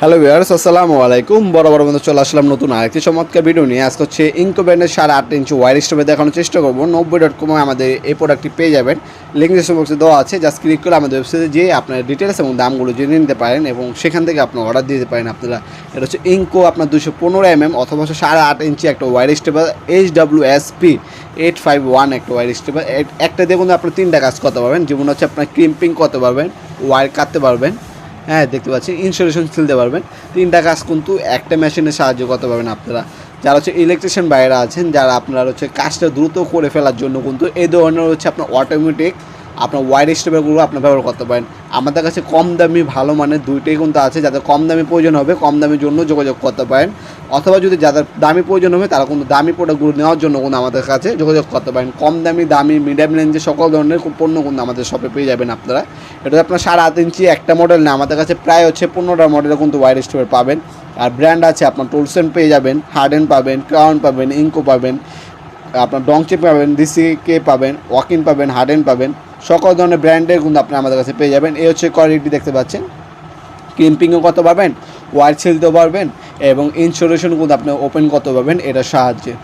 Hello viewers আসসালামু আলাইকুম। বড় বড় বন্ধু চলে আসলাম নতুন আরেকটি চমৎকার ভিডিও নিয়ে। আজকে হচ্ছে ইনকো ব্র্যান্ডের সাড়ে আট ইঞ্চি ওয়ার স্টোভে দেখানোর চেষ্টা করব। নব্বই ডট কমে আমাদের এই প্রোডাক্টটি পেয়ে যাবেন। লিঙ্ক ডিসক্রিপশনে দেওয়া আছে। জাস্ট ক্লিক করে আমাদের ওয়েবসাইটে যেয়ে আপনার ডিটেলস এবং দামগুলো জেনে নিতে পারেন এবং সেখান থেকে আপনি অর্ডার দিতে পারেন আপনারা। এটা হচ্ছে ইনকো আপনার দুশো পনেরো এম এম অথবা সাড়ে আট ইঞ্চি একটা wire stable H W S P eight five one একটা ওয়ার স্টেবল একটা দেখুন আপনার তিনটা কাজ করতে পারবেন। যেমন হচ্ছে আপনার ক্রিম্পিং করতে পারবেন ওয়ার কাটতে পারবেন। হ্যাঁ দেখতে পাচ্ছেন ইনস্টলেশন খেলতে পারবেন। তিনটা কাজ কিন্তু একটা মেশিনে সাহায্য করতে পারবেন আপনারা। যারা হচ্ছে ইলেকট্রিশিয়ান বাইরে আছেন, যারা আপনারা হচ্ছে কাজটা দ্রুত করে ফেলার জন্য কিন্তু এই ধরনের হচ্ছে আপনার অটোমেটিক আপনার ওয়ার স্টেপগুলো আপনার ব্যবহার করতে পারেন। আমাদের কাছে কম দামি ভালো মানের দুইটাই কিন্তু আছে, যাদের কম দামি প্রয়োজন হবে, কম দামের জন্য যোগাযোগ করতে পারেন। অথবা যদি যাদের দামি প্রয়োজন হবে, তারা কিন্তু দামি প্রোডাক্টগুলো নেওয়ার জন্য কিন্তু আমাদের কাছে যোগাযোগ করতে পারেন। কম দামি দামি মিডিয়াম রেঞ্জে সকল ধরনের পণ্য কিন্তু আমাদের শপে পেয়ে যাবেন আপনারা। এটা আপনার সাড়ে আট ইঞ্চি একটা মডেল না, আমাদের কাছে প্রায় হচ্ছে পনেরোটা মডেলে কিন্তু ওয়ার স্টোর পাবেন। আর ব্র্যান্ড আছে, আপনার টোলসেন পেয়ে যাবেন হার্ডেন পাবেন ক্রাউন পাবেন ইঙ্কো পাবেন। আপনার ডংচে পাবেন ডিসিকে পাবেন, ওয়াকিন পাবেন, হার্ডেন পাবেন, সকল ধরনের ব্র্যান্ডের কিন্তু আপনি আমাদের কাছে পেয়ে যাবেন। এই হচ্ছে কোয়ালিটি দেখতে পাচ্ছেন। ক্রিম্পিংও কত পাবেন ওয়ার ছিলতেও পারবেন এবং ইনস্টলেশন কিন্তু আপনি ওপেন কত পাবেন এটার সাহায্যে।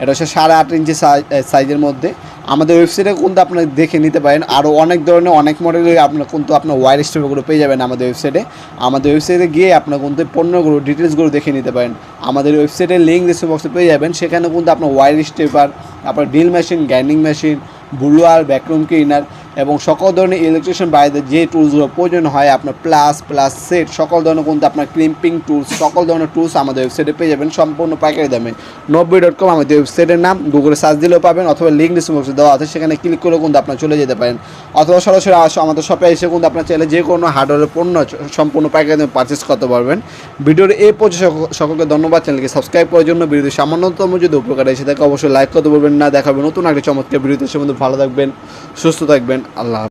এটা হচ্ছে সাড়ে আট ইঞ্চি সাইজের মধ্যে। আমাদের ওয়েবসাইটে কিন্তু আপনার দেখে নিতে পারেন। আরও অনেক ধরনের, অনেক মডেলের আপনার কিন্তু আপনার ওয়ার স্টোরগুলো পেয়ে যাবেন আমাদের ওয়েবসাইটে আমাদের ওয়েবসাইটে গিয়ে আপনার কিন্তু পণ্যগুলো ডিটেলসগুলো দেখে নিতে পারেন। আমাদের ওয়েবসাইটের লিঙ্ক ডিসক্রিপশন বক্সে পেয়ে যাবেন। সেখানে কিন্তু আপনার ওয়ার স্টেপার আপনার drill machine grinding machine blower vacuum cleaner এবং সকল ধরনের ইলেকট্রিশিয়ান বাইরে যে টুলসগুলো প্রয়োজন হয়, আপনার প্লাস প্লাস সেট সকল ধরনের কিন্তু আপনার ক্লিম্পিং টুলস সকল ধরনের টুলস আমাদের ওয়েবসাইটে পেয়ে যাবেন। সম্পূর্ণ পাইকারি দামে। নব্বই ডট কম আমাদের ওয়েবসাইটের নাম গুগলে সার্চ দিলেও পাবেন অথবা লিঙ্ক ডিসক্রিপশন দেওয়া আছে, সেখানে ক্লিক করেও কিন্তু আপনার চলে যেতে পারেন। অথবা সরাসরি আসো আমাদের শপে এসে কিন্তু আপনার চাইলে যে কোনো হার্ডওয়ারের পণ্য সম্পূর্ণ পাইকারি দামে পারচেস করতে পারবেন। ভিডিওর এই পর্যন্ত সকলকে ধন্যবাদ। চ্যানেলকে সাবস্ক্রাইব করার জন্য ভিডিওতে সামান্যতম যদি উপকার এসে থাকে, অবশ্যই লাইক করতে বলবেন না। দেখাবেন নতুন একটা চমৎকার ভিডিওতে। সে মধ্যে ভালো থাকবেন, সুস্থ থাকবেন। আল্লাহ